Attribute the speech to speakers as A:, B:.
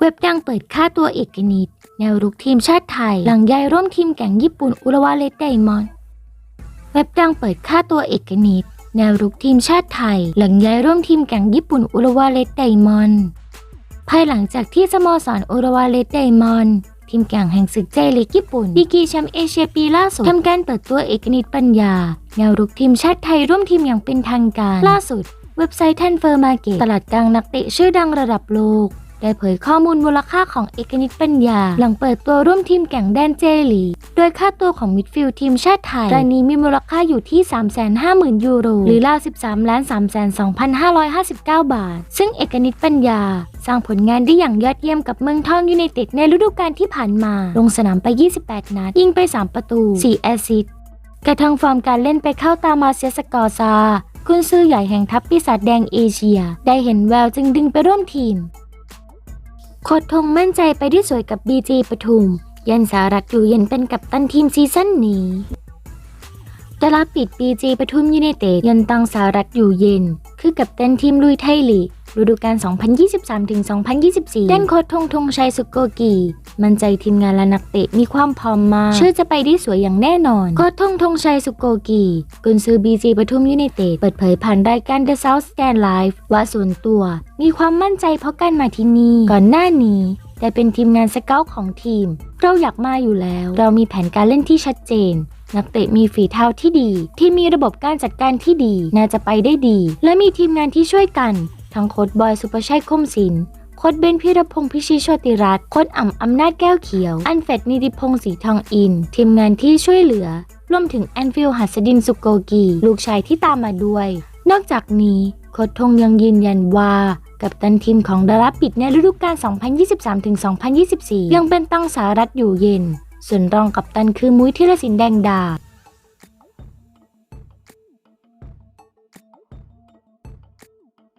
A: เว็บดังเปิดค่าตัวเอกนิตแนวรุกทีมชาติไทย หลังย้ายร่วมทีมแก่งญี่ปุ่นอุรวาเลตไดมอนด์เว็บดังเปิดค่าตัวเอกนิตแนวรุกทีมชาติไทย หลังย้ายร่วมทีมแก่งญี่ปุ่นอุรวาเลตไดมอนด์ภายหลังจากที่สโมสรอุรวาเลตไดมอนด์ทีมแก่งแห่งศึกเจลีกญี่ปุ่นดีกีแชมป์เอเชียปีล่าสุดทำการเปิดตัวเอกนิตปัญญา แนวรุกทีมชาติไทยร่วมทีมอย่างเป็นทางการ ล่าสุด เว็บไซต์ทันเฟอร์มาเก็ตตลาดกลางนักเตะชื่อดังระดับโลก ได้เผยข้อมูลมูลค่าของเอกนิตปัญญา หลังเปิดตัวร่วมทีมแก่งแดนเจลี โดยค่าตัวของมิดฟิลด์ทีมชาติไทยรายนี้มีมูลค่าอยู่ที่ 350,000 ยูโร หรือราว13ล้าน32,559 บาท ซึ่งเอกนิตปัญญา สร้างผลงานได้อย่างยอดเยี่ยมกับเมืองทองยูไนเต็ดในฤดูกาลที่ผ่านมา ลงสนามไป 28 นัดยิงไป 3 ประตู 4 แอสซิสต์กระทั่งฟอร์มการเล่นไปเข้าตามมาเซยสกอร์ซา กุนซือใหญ่แห่งทัพปีศาจแดงเอเชีย ได้เห็นแววจึงดึงไปร่วมทีมโคดทงมั่นใจไปได้สวยกับบีจีปทุม ยันสารัตอยู่เย็นเป็นกัปตันทีมซีซั่นนี้ดาราปิดบีจีปทุมยูเนเต็ดยันตังสารัตอยู่เย็น คือกัปตันทีมลุยไทยลีก ฤดูกาล 2023-2024ด้านโคทงธงชัยสุโกกี มั่นใจทีมงานและนักเตะมีความพร้อมมากเชื่อจะไปได้สวยอย่างแน่นอน โคทงธงชัยสุโกกีกุนซือบีจีปทุมยูไนเต็ดเปิดเผยผ่านรายการ The South Stand Live ว่าส่วนตัว มีความมั่นใจเพราะการมาที่นี่ก่อนหน้านี้แต่เป็นทีมงานสเกลของทีม เราอยากมาอยู่แล้ว เรามีแผนการเล่นที่ชัดเจน นักเตะมีฝีเท้าที่ดี ที่มีระบบการจัดการที่ดี น่าจะไปได้ดี และมีทีมงานที่ช่วยกัน ทั้งโค้ชบอยสุประชัยคมศิลป์โค้ชเบนพิรพงศ์พิชิตโชติรัตน์โค้ชอ่ำอำนาจแก้วเขียว อันเฟดนิติพงศ์สีทองอิน ทีมงานที่ช่วยเหลือ รวมถึงแอนฟิลหัสดินสุโกกี ลูกชายที่ตามมาด้วย นอกจากนี้โค้ชทงยังยืนยันว่ากับตันทีมของดาราปิดในฤดูกาล 2023-2024 ยังเป็นตั้งสารัตอยู่เย็น ส่วนรองกับตันคือมุ้ยธีรศิลป์แดงดา